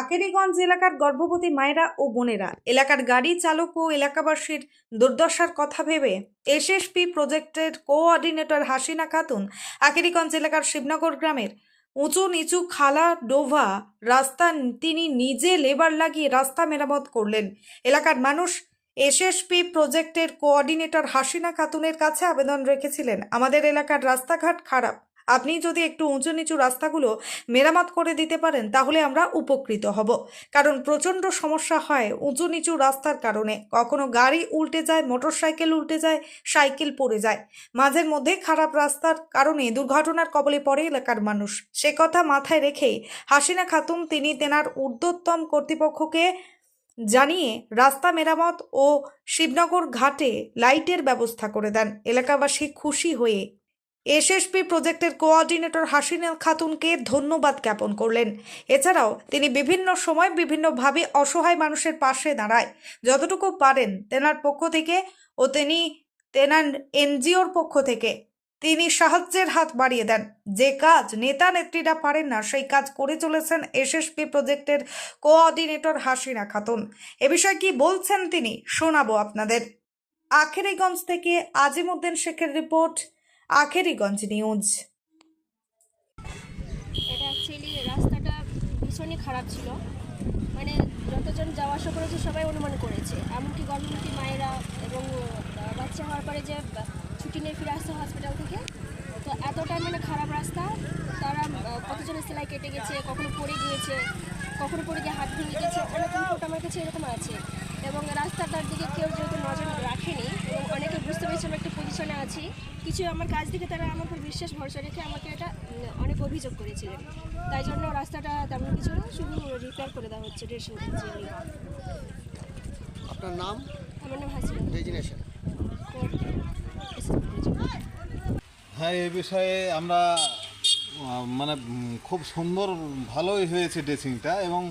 আকেরিগঞ্জ এলাকার গর্ভবতী মায়েরা ও বোনেরা। এলাকার গাড়ি চালক ও এলাকাবাসীর দুর্দশার কথা ভেবে এসএসপি প্রজেক্টের কোঅর্ডিনেটর হাসিনা খাতুন আকেরিগঞ্জ এলাকার শিবনগর গ্রামের উঁচু নিচু খালা ডোভা রাস্তা তিনি নিজে লেবার লাগিয়ে রাস্তা মেরামত করলেন। এলাকার মানুষ এসএসপি প্রজেক্টের কোঅর্ডিনেটর হাসিনা খাতুনের কাছে আবেদন রেখেছিলেন। আমাদের এলাকার রাস্তাঘাট খারাপ। আপনি যদি একটু উঁচু নিচু রাস্তাগুলো মেরামত করে দিতে পারেন, তাহলে আমরা উপকৃত হব। কারণ প্রচণ্ড সমস্যা হয় উঁচু নিচু রাস্তার কারণে। কখনো গাড়ি উল্টে যায় মোটর সাইকেল উল্টে যায়, সাইকেল পড়ে যায়। মাঝের মধ্যে খারাপ রাস্তার কারণে দুর্ঘটনার কবলে পড়ে এলাকার মানুষ। সে কথা মাথায় রেখেই হাসিনা খাতুন তিনি তেনার ঊর্ধ্বতম কর্তৃপক্ষকে জানিয়ে রাস্তা মেরামত ও শিবনগর ঘাটে লাইটের ব্যবস্থা করে দেন। এলাকাবাসী খুশি হয়ে এসএসপি প্রজেক্টের কোঅর্ডিনেটর হাসিনা খাতুনকে ধন্যবাদ জ্ঞাপন করলেন। এছাড়াও তিনি বিভিন্ন সময় বিভিন্নভাবে অসহায় মানুষের পাশে দাঁড়ায়। যতটুকু পারেন তেনার পক্ষ থেকে ও তিনি তেনার এনজিওর পক্ষ থেকে তিনি সাহায্যের হাত বাড়িয়ে দেন। যে কাজ নেতা নেত্রীরা পারেন না, সেই কাজ করে চলেছেন এসএসপি প্রজেক্টের কোঅর্ডিনেটর হাসিনা খাতুন। এ বিষয়ে কি বলছেন তিনি শোনাবো আপনাদের। আখেরিগঞ্জ থেকে আজিমুদ্দিন শেখের রিপোর্ট আখেরিগঞ্জ নিউজ। এটা অ্যাকচুয়ালি রাস্তাটা ভীষণই খারাপ ছিল। মানে যতজন যাওয়া আসা করেছে সবাই অনুমান করেছে। এমনকি গর্ভবতী মায়েরা এবং বাচ্চা হওয়ার পরে যে ছুটি নিয়ে ফিরে আসতে হসপিটাল থেকে তো এতটাই মানে খারাপ রাস্তা। তারা আহ, কতজনের সেলাই কেটে গেছে কখনো পড়ে গিয়েছে কখনো পড়ে গিয়ে হাত ভেঙে গেছে অনেক রিপোর্ট আমার কাছে এরকম আছে। এবং রাস্তাটার দিকে কেউ যেহেতু নজর রাখেনি এবং অনেকে বুঝতে পেরেছে আমি একটা পজিশনে আছি। কিছু আমার কাজ থেকে তারা আমার উপর বিশ্বাস ভরসা রেখে আমাকে এটা অনেক অভিযোগ করেছিলেন। তাই জন্য রাস্তাটা তেমন কিছু না শুধু রিপেয়ার করে দেওয়া হচ্ছে ড্রেসিং আপনার নাম? আমার নাম হাসিনা। ডেজিনেশন হ্যাঁ এই বিষয়ে আমরা মানে খুব সুন্দর ভালোই হয়েছে ড্রেসিংটা এবং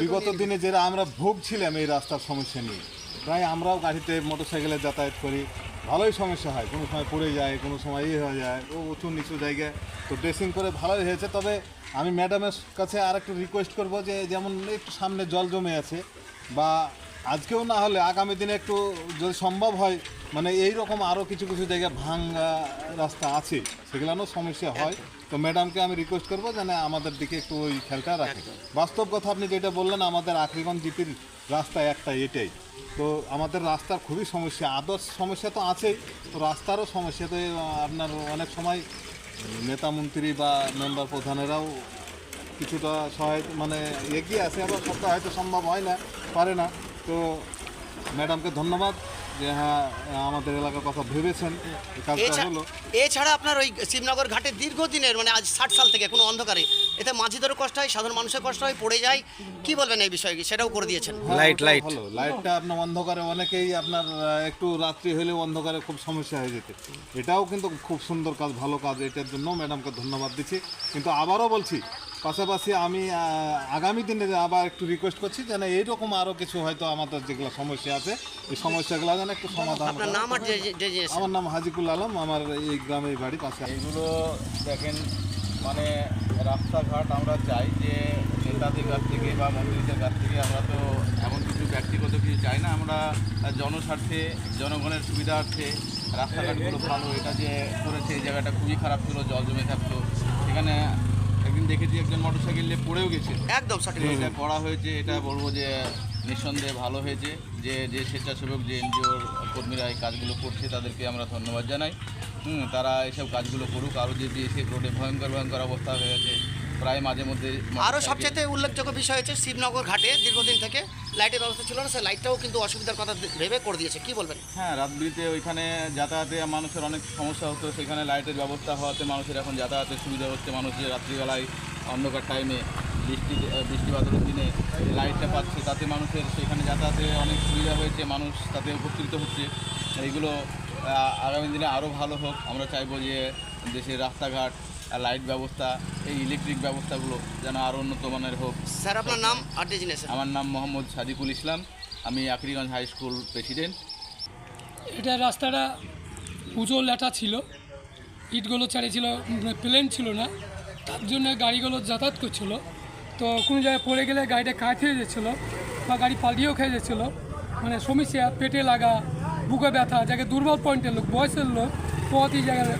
বিগত দিনে যেটা আমরা ভুগছিলাম এই রাস্তার সমস্যা নিয়ে প্রায় আমরাও গাড়িতে মোটরসাইকেলে যাতায়াত করি। ভালোই সমস্যা হয়। কোনো সময় পড়ে যায়, কোনো সময় ইয়ে হয়ে যায়, ও উঁচু নিচু জায়গায়। তো ড্রেসিং করে ভালোই হয়েছে। তবে আমি ম্যাডামের কাছে আর একটু রিকোয়েস্ট করব যে, যেমন একটু সামনে জল জমে আছে বা আজকেও না হলে আগামী দিনে একটু যদি সম্ভব হয় মানে এই রকম আরও কিছু কিছু জায়গায় ভাঙ্গা রাস্তা আছে সেগুলোরও সমস্যা হয়। তো ম্যাডামকে আমি রিকোয়েস্ট করব যেন আমাদের দিকে একটু ওই খেয়ালটা রাখে। বাস্তব কথা আপনি যেটা বললেন, আমাদের আখরিগঞ্জ জিপির রাস্তা একটা এটাই। তো আমাদের রাস্তার খুবই সমস্যা। আদর্শ সমস্যা তো আছেই। তো রাস্তারও সমস্যা। তো আপনার অনেক সময় নেতা মন্ত্রী বা মেম্বার প্রধানেরাও কিছুটা সহায় মানে এগিয়ে আসে আবার সবটা হয়তো সম্ভব হয় না, পারে না। তো ম্যাডামকে ধন্যবাদ। যে হ্যাঁ আমাদের এলাকার কথা ভেবেছেন কাজটা হলো। এছাড়া আপনার ওই শিবনগর ঘাটে দীর্ঘদিনের মানে আজ ষাট সাল থেকে কোনো অন্ধকারে এতে মাঝিদেরও কষ্ট হয় সাধারণ মানুষের কষ্ট হয় পড়ে যায়। কি বলবেন এই বিষয়ে? সেটাও করে দিয়েছেন। লাইট লাইট হলো লাইটটা আপনার অন্ধকারে অনেকেই আপনার একটু রাত্রি হলেও অন্ধকারে খুব সমস্যা হয়ে যেত। এটাও কিন্তু খুব সুন্দর কাজ ভালো কাজ এটার জন্য ম্যাডামকে ধন্যবাদ দিচ্ছি। কিন্তু আবারও বলছি পাশাপাশি আমি আগামী দিনে আবার একটু রিকোয়েস্ট করছি যেন এইরকম আরও কিছু হয়তো আমাদের যেগুলো সমস্যা আছে এই সমস্যাগুলো যেন একটু সমাধান আপনার করা নাম আর ডেজিনেশন আমার নাম হাজিকুল আলম আমার এই গ্রামের বাড়ি পাশে। এইগুলো দেখেন মানে রাস্তাঘাট আমরা চাই যে নেতাদের কাছ থেকে বা মন্ত্রীদের কাছ থেকে আমরা তো এমন কিছু ব্যক্তিগত কিছু চাই না আমরা জনস্বার্থে জনগণের সুবিধার্থে রাস্তাঘাটগুলো ভালো এটা যে করেছে এই জায়গাটা খুবই খারাপ ছিল জল জমে থাকতো। সেখানে দেখেছি একজন মোটরসাইকেল নিয়ে পড়েও গেছে। একদম সঠিক এটা করা হয়েছে এটা বলব যে নিঃসন্দেহে ভালো হয়েছে। যে যে স্বেচ্ছাসেবক যে এনজিওর কর্মীরা এই কাজগুলো করছে তাদেরকে আমরা ধন্যবাদ জানাই। হুম তারা এসব কাজগুলো করুক। আরও যদি এসে রোডে ভয়ঙ্কর ভয়ঙ্কর অবস্থা হয়ে গেছে প্রায় মাঝে মধ্যে আরও সবচেয়ে উল্লেখযোগ্য বিষয় হচ্ছে শিবনগর ঘাটে দীর্ঘদিন থেকে লাইটের ব্যবস্থা ছিল না সেই লাইটটাও কিন্তু অসুবিধার কথা ভেবে করে দিয়েছে। কি বলবেন? হ্যাঁ রাতবিরিতে ওইখানে যাতায়াতে মানুষের অনেক সমস্যা হতো সেখানে লাইটের ব্যবস্থা হওয়াতে মানুষের এখন যাতায়াতের সুবিধা হচ্ছে। মানুষ যে রাত্রিবেলায় অন্ধকার টাইমে বৃষ্টি বৃষ্টি বাদলের দিনে লাইটটা পাচ্ছে তাতে মানুষের সেখানে যাতায়াতে অনেক সুবিধা হয়েছে। মানুষ তাতে উপকৃত হচ্ছে। এইগুলো আগামী দিনে আরও ভালো হোক। আমরা চাইব যে দেশের রাস্তাঘাট লাইট ব্যবস্থা এই ইলেকট্রিক ব্যবস্থাগুলো যেন আরও উন্নত মানের হোক। স্যার আপনার নাম আমার নাম মোহাম্মদ সাদিকুল ইসলাম। আমি আকরিগঞ্জ হাই স্কুল প্রেসিডেন্ট এটা রাস্তাটা উঁচু লেটা ছিল। ইটগুলো ছেড়েছিল প্লেন ছিল না। তার জন্য গাড়িগুলো যাতায়াত করছিল। তো কোনো জায়গায় পড়ে গেলে গাড়িটা কাজ খেয়ে যাচ্ছিল বা গাড়ি পাল্টিয়েও খেয়ে যাচ্ছিল। মানে সমস্যা পেটে লাগা বুকে ব্যথা যাকে দুর্বল পয়েন্টের লোক বয়সের লোক পথই জায়গার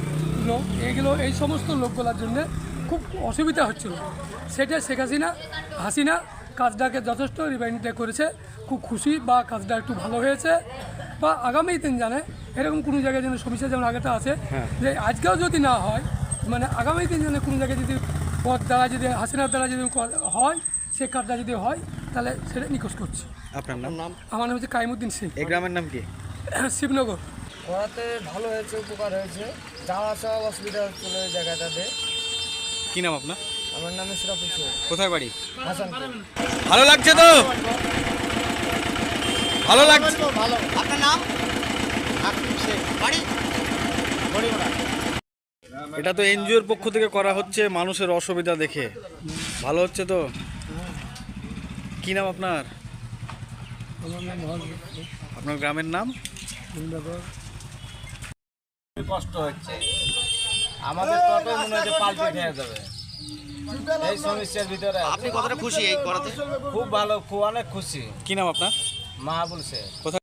লোক এগুলো এই সমস্ত লোকগুলোর জন্য খুব অসুবিধা হচ্ছিল। সেটা শেখ হাসিনা হাসিনা কাজটাকে যথেষ্ট রিভাইন্ডটা করেছে। খুব খুশি বা কাজটা একটু ভালো হয়েছে বা আগামী দিন জানে এরকম কোনো জায়গায় যেন সমস্যা যেমন আগেটা আছে যে আজকেও যদি না হয় মানে আগামী দিন যেন কোনো জায়গায় যদি পথ দ্বারা যদি হাসিনার দ্বারা যদি হয় সে কাজটা যদি হয় তাহলে সেটা নিখোঁজ করছে। আপনার নাম? নাম? আমার নাম হচ্ছে কাইমুদ্দিন সিং। এই গ্রামের নাম কি? শিবনগর। করাতে ভালো হয়েছে উপকার হয়েছে। যাওয়া আসা অসুবিধা হচ্ছিল ওই জায়গাটাতে। কি নাম আপনার? আমার নাম ইসরাফুল শেখ। কোথায় বাড়ি? হাসানপুর। ভালো লাগছে তো? ভালো লাগছে? ভালো আপনার নাম? বাড়ি? এটা তো এনজিওর পক্ষ থেকে করা হচ্ছে মানুষের অসুবিধা দেখে। ভালো হচ্ছে তো? কি নাম আপনার? আপনার গ্রামের নাম? কষ্ট হচ্ছে। আমাদের তবে মনে হচ্ছে পাল্টে খেয়ে যাবে। এই সমস্যার ভিতরে আপনি কতটা খুশি এই করাতে? খুব ভালো খুব অনেক খুশি। কি নাম আপনার? মা বলছে কোথায়?